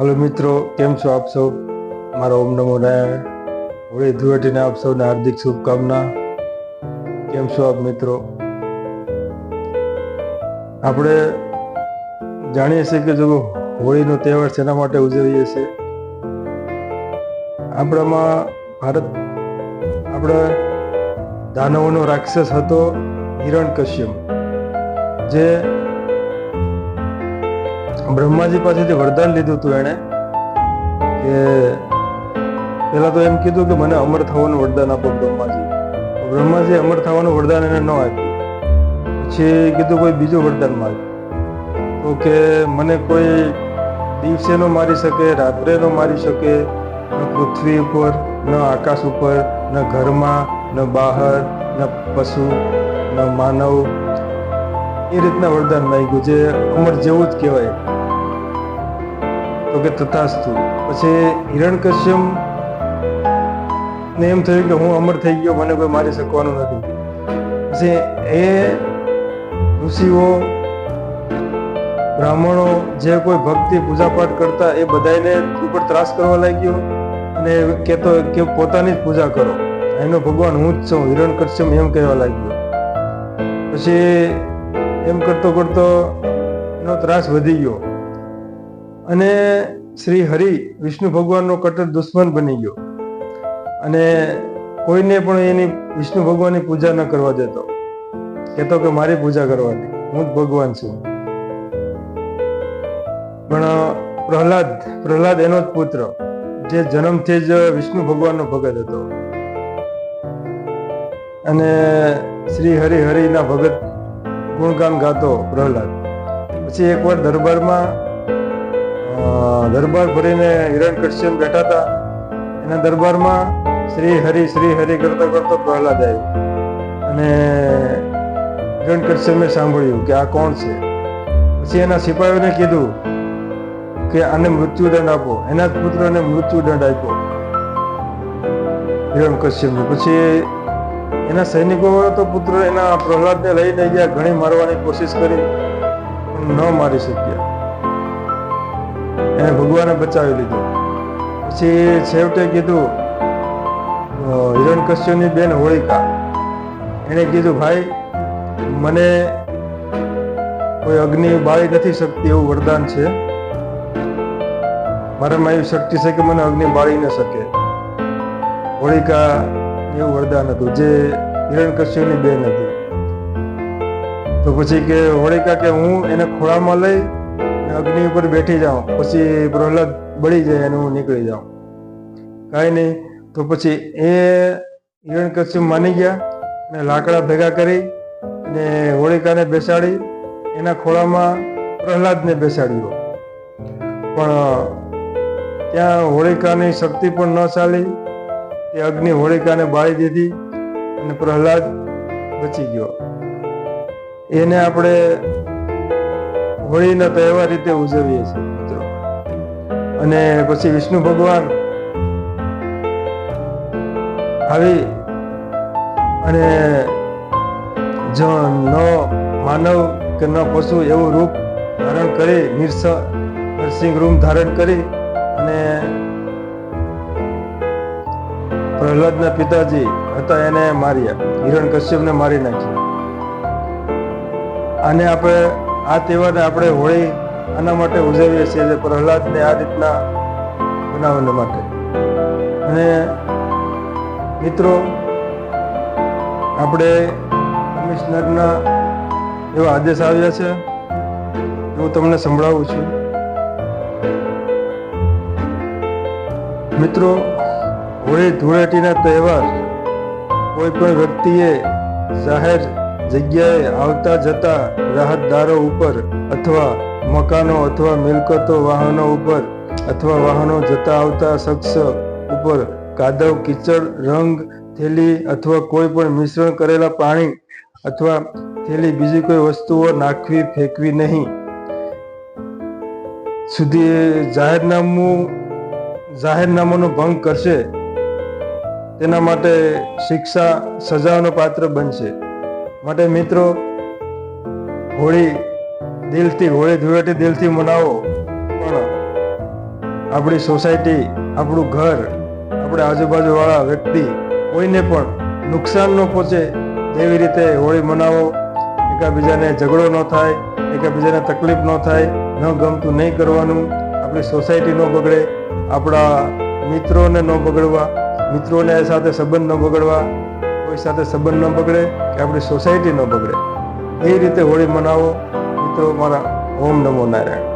Hello મિત્રો, કેમ છો આપ સૌ? મારો ઓમ નમો નારાયણ. હોળી ધૂળેટીને આપ સૌને હાર્દિક શુભકામના. કેમ છો આપ મિત્રો? આપણે જાણીએ છીએ કે જો હોળીનો તહેવાર શેના માટે ઉજવીએ છીએ? આપણામાં ભારત, આપણે દાનવોનો રાક્ષસ હતો હિરણ્યકશ્યપ જે બ્રહ્માજી પાસેથી વરદાન લીધું હતું એણે, કે પેલા તો એમ કીધું કે મને અમર થવાનું વરદાન આપો બ્રહ્માજી. બ્રહ્માજી અમર થવાનું વરદાન એને ન આપ્યું. પછી કીધું કોઈ બીજું વરદાન માગ. તો કે મને કોઈ દિવસે નો મારી શકે, રાત્રે નો મારી શકે, ન પૃથ્વી ઉપર, ન આકાશ ઉપર, ન ઘરમાં, ન બહાર, ન પશુ, ન માનવ. એ રીતના વરદાન માગ્યું, જે અમર જેવું જ કહેવાય. તો કે તથાસ્તુ પછી હિરણકશ્યમ ને એમ થયું કે હું અમર થઈ ગયો, મને કોઈ મારી શકવાનું નથી. પછી એ ઋષિઓ, બ્રાહ્મણો જે કોઈ ભક્તિ પૂજાપાઠ કરતા એ બધાને ઉપર ત્રાસ કરવા લાગ્યો અને કહેતો કે પોતાની જ પૂજા કરો. એનો ભગવાન હું જ છું હિરણ કશ્યમ એમ કહેવા લાગ્યો. પછી એમ કરતો કરતો એનો ત્રાસ વધી ગયો. અને શ્રી હરિ વિષ્ણુ ભગવાનનો કટ્ટર દુશ્મન બની ગયો. અને કોઈને પણ એની વિષ્ણુ ભગવાનની પૂજા ન કરવા દેતો. કહેતો કે મારી પૂજા કરવાની. હું જ ભગવાન છું. પણ પ્રહલાદ પ્રહલાદ એનો જ પુત્ર, જે જન્મથી જ વિષ્ણુ ભગવાનનો ભગત હતો. અને શ્રી હરિ હરિના ભગત ગુણગાન ગાતો પ્રહલાદ. પછી એકવાર દરબારમાં દરબાર ભરીને હિરણ્યકશ્યપ બેઠા હતા. એના દરબારમાં શ્રી હરિ શ્રી હરિ કરતો કરતો પ્રહલાદ આવ્યો. અને હિરણ્યકશ્યપે સાંભળ્યું કે આ કોણ છે? પછી એના સિપાહીઓને કીધું કે આને મૃત્યુદંડ આપો. એના જ પુત્રને મૃત્યુદંડ આપ્યો હિરણ્યકશ્યપને પછી એના સૈનિકો તો પુત્ર એના પ્રહલાદને લઈને ગયા, ઘણી મારવાની કોશિશ કરી ન મારી શક્યા. એને ભગવાને બચાવી લીધો. પછી છેવટે કીધું અ, હિરણ્યકશ્યપની બેન હોળિકા. એણે કીધું ભાઈ મને કોઈ અગ્નિ બાળી નથી શકતી એવું વરદાન છે. મારામાં એવી શક્તિ છે કે મને અગ્નિ બાળી ન શકે. હોળિકા એવું વરદાન હતું જે હિરણ્યકશ્યપની બેન હતી. તો પછી કે હોળિકા કે હું એને ખોળામાં લઈ અગ્નિ ઉપર બેઠી જાઓ. પછી પ્રહલાદ બળી જાય અને હું નીકળી જાઉં. કાંઈ નહીં, તો પછી એ હિરણ્યકશ્યપ માની ગયા અને લાકડા ભેગા કરી અને હોળિકાને બેસાડી, એના ખોળામાં પ્રહલાદને બેસાડ્યો. પણ ત્યાં હોળિકાની શક્તિ પણ ન ચાલી. એ અગ્નિ હોળિકાને બાળી દીધી અને પ્રહલાદ બચી ગયો. એને આપણે હોળીના તહેવાર રીતે ઉજવીએ છીએ અને પછી વિષ્ણુ ભગવાન આવી અને જો ન માનવ કે ન પશુ એવું રૂપ ધારણ કરી નિર્સ નરસિંહ રૂમ ધારણ કરી અને પ્રહલાદના પિતાજી હતા એને માર્યા. હિરણ કશ્યપને મારી નાખ્યા. આને આપણે આ તહેવારને આપણે હોળી આના માટે ઉજવીએ છીએ જે પ્રહલાદને આ રીતના બનાવવા માટે. અને મિત્રો, આપણે કમિશનરના એવા આદેશ આવ્યા છે. હું તમને સંભળાવું છું. મિત્રો, હોળી ધૂળેટીના તહેવાર કોઈ પણ વ્યક્તિએ જાહેર જગ્યાએ આવતા જતા રાહતદારો ઉપર અથવા મકાનો અથવા મિલકતો વાહનો ઉપર અથવા વાહનો જતા આવતા શખ્સ ઉપર કાદવ, કીચડ, રંગ, થેલી અથવા કોઈ પણ મિશ્રણ કરેલા પાણી અથવા થેલી બીજી કોઈ વસ્તુઓ નાખવી, ફેંકવી નહીં. સુધી જાહેરનામું, જાહેરનામાનો ભંગ કરશે. તેના માટે શિક્ષા સજાનો પાત્ર બનશે. માટે મિત્રો, હોળી દિલથી, હોળી ધૂળેટી દિલથી મનાવો. પણ આપણી સોસાયટી, આપણું ઘર, આપણે આજુબાજુવાળા વ્યક્તિ, કોઈને પણ નુકસાન ન પહોંચે તેવી રીતે હોળી મનાવો. એકાબીજાને ઝઘડો ન થાય, એકાબીજાને તકલીફ ન થાય, ન ગમતું નહીં કરવાનું. આપણી સોસાયટી ન બગડે, આપણા મિત્રોને ન બગડવા, મિત્રોને સાથે સંબંધ ન બગડવા. કોઈ સાથે સંબંધ ન બગડે, કે આપણી સોસાયટી ન બગડે. એ રીતે હોળી મનાવો. મિત્રો, મારા ઓમ નમો નારાયણ.